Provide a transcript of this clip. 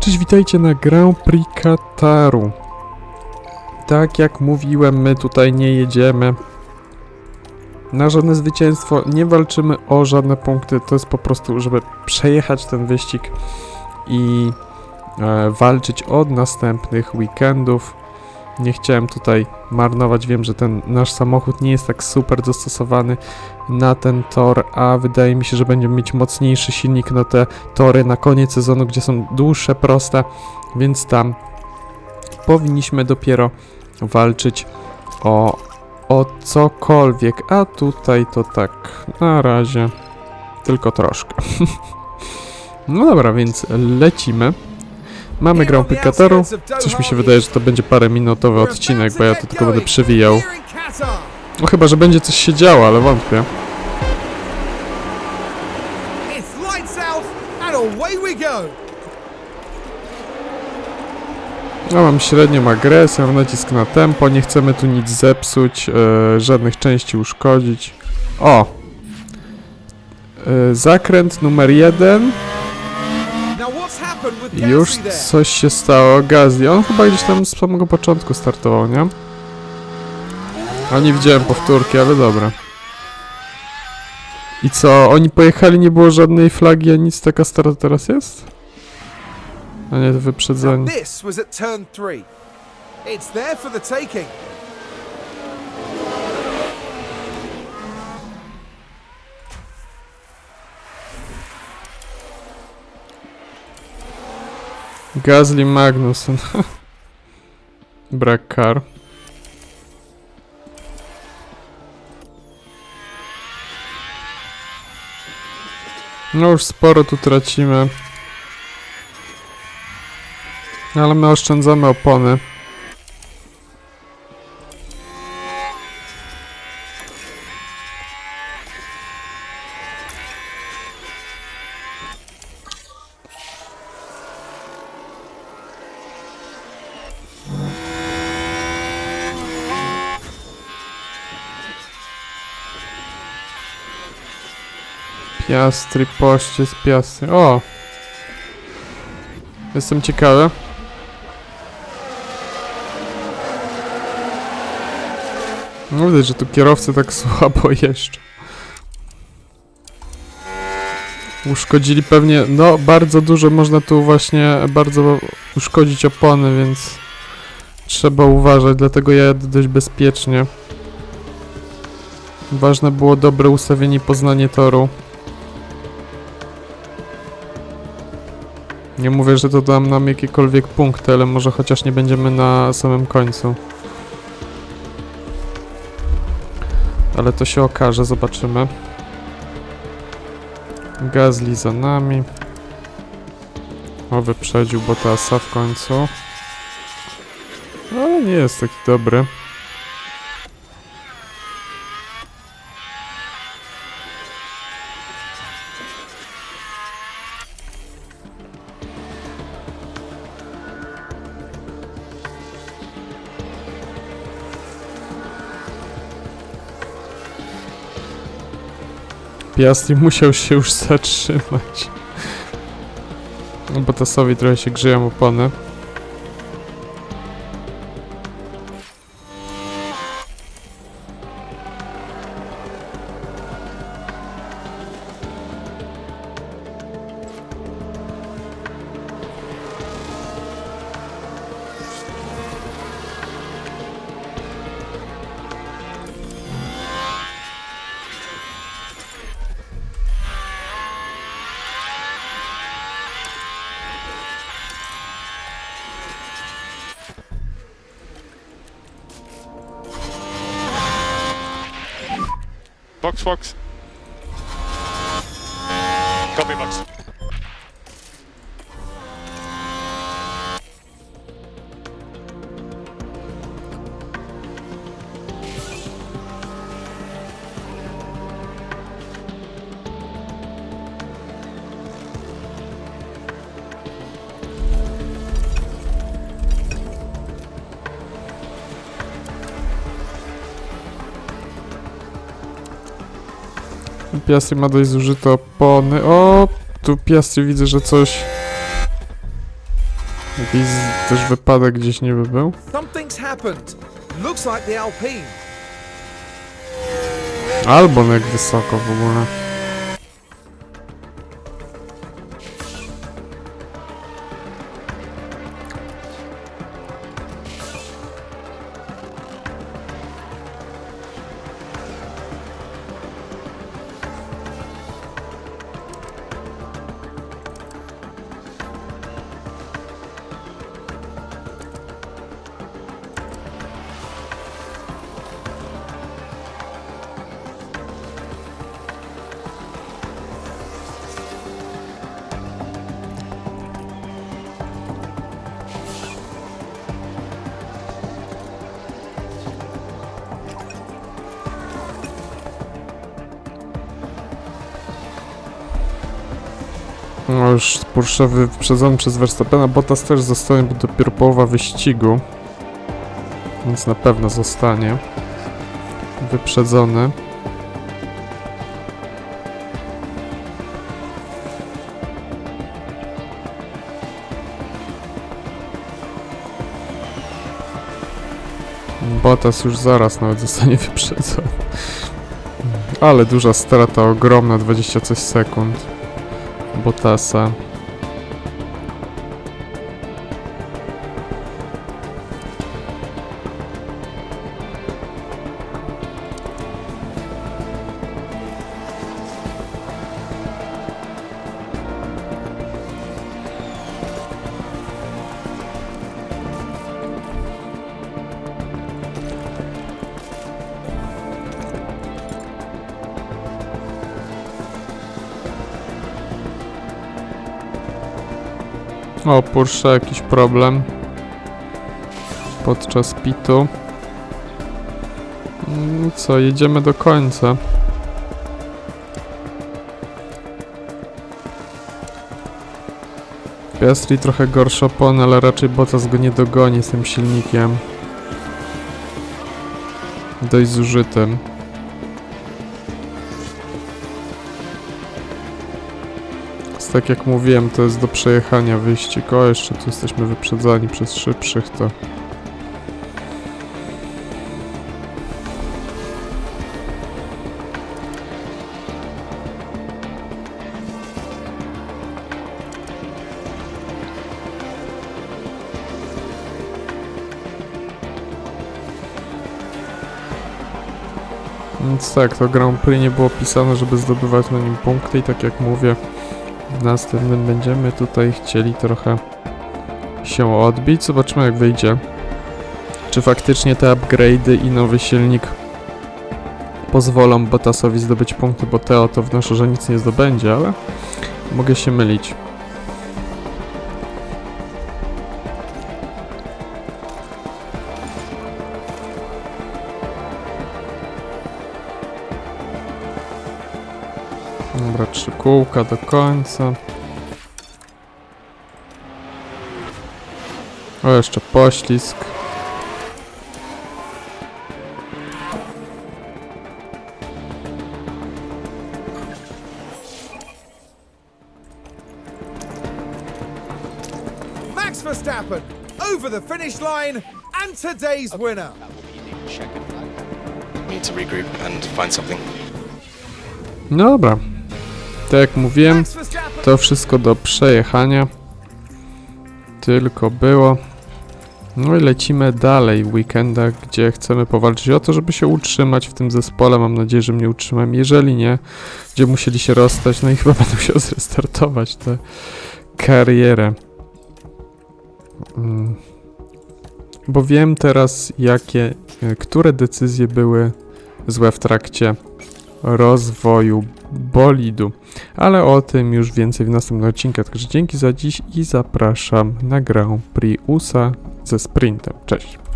Cześć, witajcie na Grand Prix Kataru. Tak jak mówiłem, my tutaj nie jedziemy na żadne zwycięstwo, nie walczymy o żadne punkty, to jest po prostu, żeby przejechać ten wyścig i e, walczyć od następnych weekendów. Nie chciałem tutaj marnować, wiem, że ten nasz samochód nie jest tak super dostosowany na ten tor, a wydaje mi się, że będziemy mieć mocniejszy silnik na te tory na koniec sezonu, gdzie są dłuższe, proste, więc tam powinniśmy dopiero walczyć o, o cokolwiek, a tutaj to tak na razie tylko troszkę. no dobra, więc lecimy. Mamy Grand Prix Kataru. Coś mi się wydaje, że to będzie parę minutowy odcinek, bo ja to tylko będę przewijał. No chyba, że będzie coś się działo, ale wątpię. Ja mam średnią agresję, mam nacisk na tempo, nie chcemy tu nic zepsuć, e, żadnych części uszkodzić. O! E, zakręt numer jeden. Już coś się stało. Gazli, on chyba gdzieś tam z samego początku startował, nie? A nie widziałem powtórki, ale dobra. I co, oni pojechali, nie było żadnej flagi, a nic, taka stara teraz jest? A nie, wyprzedzenie. It's there for the taking. Gasly Magnussen. Brak kar. No już sporo tu tracimy. Ale my oszczędzamy opony. Piastri, poście z piastry. O! Jestem ciekawy. No widać, że tu kierowcy tak słabo jeszcze. Uszkodzili pewnie, no bardzo dużo można tu właśnie bardzo uszkodzić opony, więc trzeba uważać, dlatego ja jadę dość bezpiecznie. Ważne było dobre ustawienie i poznanie toru. Nie mówię, że to dam nam jakiekolwiek punkty, ale może chociaż nie będziemy na samym końcu. Ale to się okaże, zobaczymy. Gazli za nami. O, wyprzedził Bottasa w końcu. Ale nie jest taki dobry. Piastri musiał się już zatrzymać. No Bottasowi trochę się grzeją opony. Box, box. Piastri ma dość zużyte opony. O, tu Piastri widzę, że coś Jakiś też wypadek gdzieś niby był? Albo jak wysoko w ogóle. Już Porsche wyprzedzony przez Verstappena, Bottas też zostanie, bo dopiero połowa wyścigu. Więc na pewno zostanie wyprzedzony. Bottas już zaraz nawet zostanie wyprzedzony. Ale duża strata, ogromna, 20 coś sekund. botar essa O, Porsche jakiś problem. Podczas pitu. No co, jedziemy do końca. Piastri trochę gorszy opon, ale raczej Bottas go nie dogoni z tym silnikiem. Dość zużytym. Tak jak mówiłem, to jest do przejechania wyścig. O, jeszcze tu jesteśmy wyprzedzani przez szybszych, to... Więc tak, to Grand Prix nie było pisane, żeby zdobywać na nim punkty i tak jak mówię, w następnym będziemy tutaj chcieli trochę się odbić. Zobaczymy jak wyjdzie. Czy faktycznie te upgrade'y i nowy silnik pozwolą Bottasowi zdobyć punkty, bo Teo to wnoszę, że nic nie zdobędzie, ale mogę się mylić. Dobra, trzy kółka do końca. O, jeszcze poślizg. Max Verstappen over the finish line and today's winner. Need to regroup and find something. No dobra. Tak jak mówiłem, to wszystko do przejechania. Tylko było. No i lecimy dalej w weekendach, gdzie chcemy powalczyć o to, żeby się utrzymać w tym zespole. Mam nadzieję, że mnie utrzymam. Jeżeli nie, gdzie musieli się rozstać, no i chyba będę musiał zrestartować tę karierę. Mm. Bo wiem teraz, jakie, e, które decyzje były złe w trakcie rozwoju bolidu. Ale o tym już więcej w następnym odcinku. Także dzięki za dziś i zapraszam na Grand Prix USA ze sprintem. Cześć!